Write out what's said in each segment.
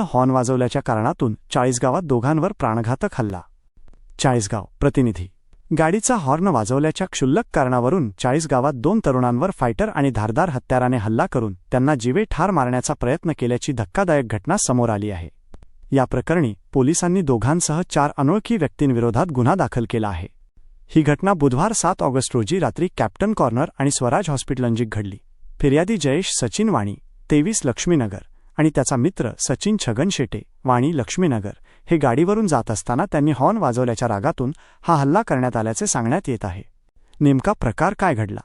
Horn वाजवल्याच्या कारणातून चाळीसगावात दोघांवर प्राणघातक हल्ला. चाळीसगाव प्रतिनिधी. गाडीचा हॉर्न वाजवल्याच्या क्षुल्लक कारणावरून चाळीसगावात दोन तरुणांवर फायटर आणि धारदार हत्याराने हल्ला करून त्यांना जीवे ठार मारण्याचा प्रयत्न केल्याची धक्कादायक घटना समोर आली आहे. या प्रकरणी पोलिसांनी दोघांसह चार अनोळखी व्यक्तींविरोधात गुन्हा दाखल केला आहे. ही घटना बुधवार सात ऑगस्ट रोजी रात्री कॅप्टन कॉर्नर आणि स्वराज हॉस्पिटलनजीक घडली. फिर्यादी जयेश सचिन वाणी तेवीस लक्ष्मीनगर. आणि त्याचा मित्र सचिन छगन शेटे वाणी लक्ष्मीनगर हे गाडीवरून जात असताना त्यांनी हॉर्न वाजवल्याच्या रागातून हा हल्ला करण्यात आल्याचे सांगण्यात येत आहे. नेमका प्रकार काय घडला?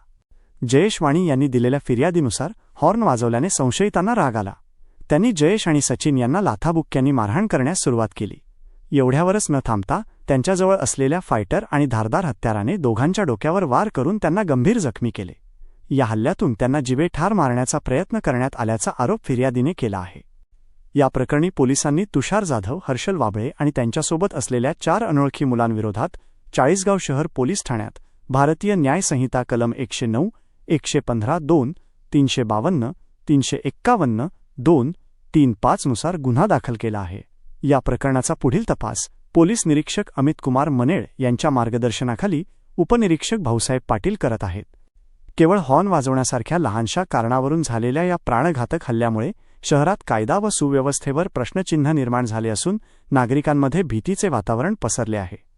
जयेश वाणी यांनी दिलेल्या फिर्यादीनुसार हॉर्न वाजवल्याने संशयितांना राग आला. त्यांनी जयेश आणि सचिन यांना लाथाबुक्क्यांनी मारहाण करण्यास सुरुवात केली. एवढ्यावरच न थांबता त्यांच्याजवळ असलेल्या फायटर आणि धारदार हत्याराने दोघांच्या डोक्यावर वार करून त्यांना गंभीर जखमी केले. या हल्ल्यातून त्यांना जिवे ठार मारण्याचा प्रयत्न करण्यात आल्याचा आरोप फिर्यादीने केला आहे. या प्रकरणी पोलिसांनी तुषार जाधव हर्षल वाबळे आणि त्यांच्यासोबत असलेल्या चार अनोळखी मुलांविरोधात चाळीसगाव शहर पोलीस ठाण्यात भारतीय न्यायसंहिता कलम एकशे नऊ एकशे पंधरा दोन तीनशे बावन्न तीनशे एक्कावन्न दोन तीन पाचनुसार गुन्हा दाखल केला आहे. या प्रकरणाचा पुढील तपास पोलीस निरीक्षक अमित कुमार मनेळ यांच्या मार्गदर्शनाखाली उपनिरीक्षक भाऊसाहेब पाटील करत आहेत. केवळ हॉर्न वाजवण्यासारख्या लहानशा कारणावरून झालेल्या या प्राणघातक हल्ल्यामुळे शहरात कायदा व सुव्यवस्थेवर प्रश्नचिन्ह निर्माण झाले असून नागरिकांमध्ये भीतीचे वातावरण पसरले आहे.